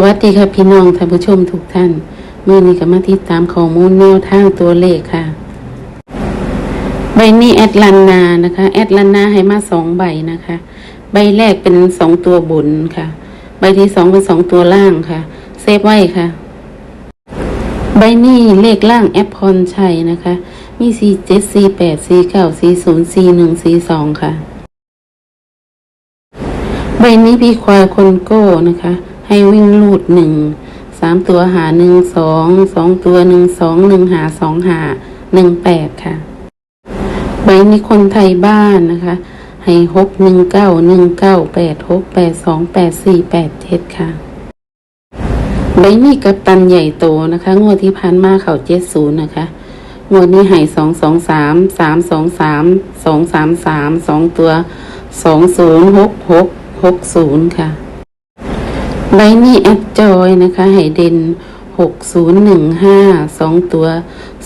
วัสดีค่ะพี่น้องท่านผู้ชมทุกท่านเมื่อนี้ก็มาติดตามข้อมูลแนวทางตัวเลขค่ะ ใบนี้แอดลันนานะคะ แอดลันนาให้มาสองใบนะคะ ใบแรกเป็นสองตัวบนค่ะ ใบที่สองเป็นสองตัวล่างค่ะ เซฟไว้ค่ะ ใบนี้เลขล่างแอปพรชัยนะคะ มีสี่เจ็ดสี่แปดสี่เก้าสี่ศูนย์สี่หนึ่งสี่สองค่ะ ใบนี้พี่ควายคนโก้นะคะ ให้วิ่งลูดหนึ่งสามตัวหาหนึ่งสองสองตัวหนึ่งสองหนึ่งหาสองหาหนึ่งแปดค่ะใบนี้คนไทยบ้านนะคะ ให้หกหนึ่งเก้าหนึ่งเก้าแปดหกแปดสองแปดสี่แปดเจ็ดค่ะใบนี้กับตันใหญ่โตนะคะ งวดที่พันมาเขาเจ็ดศูนย์นะคะงวดนี้ให้สองสองสามสามสองสามสองสามสามสองตัวสองศูนย์หกหกหกศูนย์ค่ะ ใบนี้แอดจอยนะคะ ให้เด่นหกศูนย์หนึ่งห้าสองตัว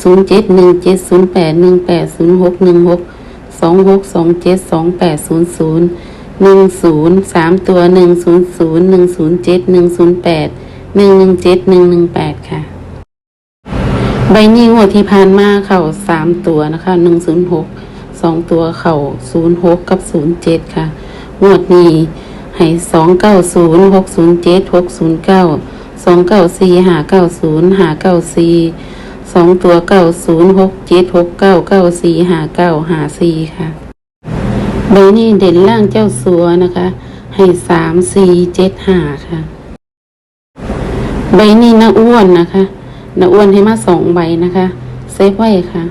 ศูนย์เจ็ดหนึ่งเจ็ดศูนย์แปดหนึ่งแปดศูนย์หกหนึ่งหกสองหกสองเจ็ดสองแปดศูนย์ศูนย์หนึ่งศูนย์สามตัวหนึ่งศูนย์ศูนย์หนึ่งศูนย์เจ็ดหนึ่งศูนย์แปดหนึ่งหนึ่งเจ็ดหนึ่งหนึ่งแปดค่ะ ใบนี้งวที่ผ่านมาเข่าสามตัวนะคะหนึ่งศูนย์หกสองตัวเข่าศูนย์หกกับศูนย์เจ็ดค่ะงวดนี้ ให้สองเก้าศูนย์หกศูนย์เจ็ดหกศูนย์เก้าสองเก้าสี่หาเก้าศูนย์หาเก้าสี่สองตัวเก้าศูนย์หกเจ็ดหกเก้าเก้าสี่หาเก้าหาสี่ค่ะใบนี้เด่นล่างเจ้าสัวนะคะ ให้สามสี่เจ็ดหาค่ะ ใบนี้น้าอ้วนนะคะน้าอ้วนให้มาสองใบนะคะเซฟไว้ค่ะ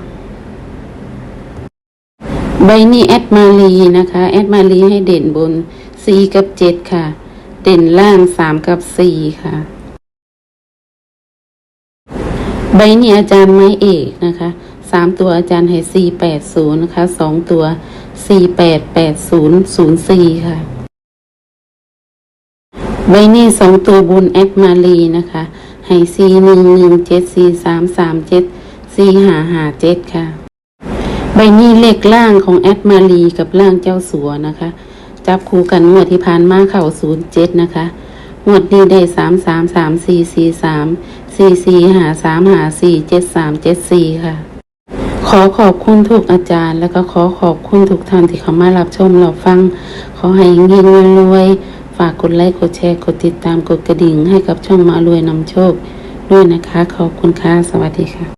ใบนี้แอดมาลีนะคะ แอดมาลีให้เด่นบน สี่กับเจ็ดค่ะ เด่นล่างสามกับสี่ค่ะ ใบนี้อาจารย์ไม้เอกนะคะสามตัวอาจารย์ให้สี่แปดศูนย์นะคะสองตัวสี่แปดแปดศูนย์ศูนย์สี่ค่ะใบนี้สองตัวบนแอดมาลีนะคะให้สี่หนึ่งหนึ่งเจ็ดสี่สามสามเจ็ดสี่หาหาเจ็ดค่ะ ใบนี้เลขล่างของแอดมาลีกับล่างเจ้าสัวนะคะ จับคู่กันงวดที่ผ่านมาเข่าศูนย์เจ็ดนะคะงวดนี้ได้สามสามสามสี่สี่สามสี่สี่หาสามหาสี่เจ็ดสามเจ็ดสี่ค่ะ ขอขอบคุณทุกอาจารย์ แล้วก็ขอขอบคุณทุกท่านที่เข้ามารับชมรับฟัง ขอให้เงินรวยฝากกดไลค์กดแชร์กดติดตามกดกระดิ่งให้กับช่องมารวยนำโชคด้วยนะคะ ขอบคุณค่ะ สวัสดีค่ะ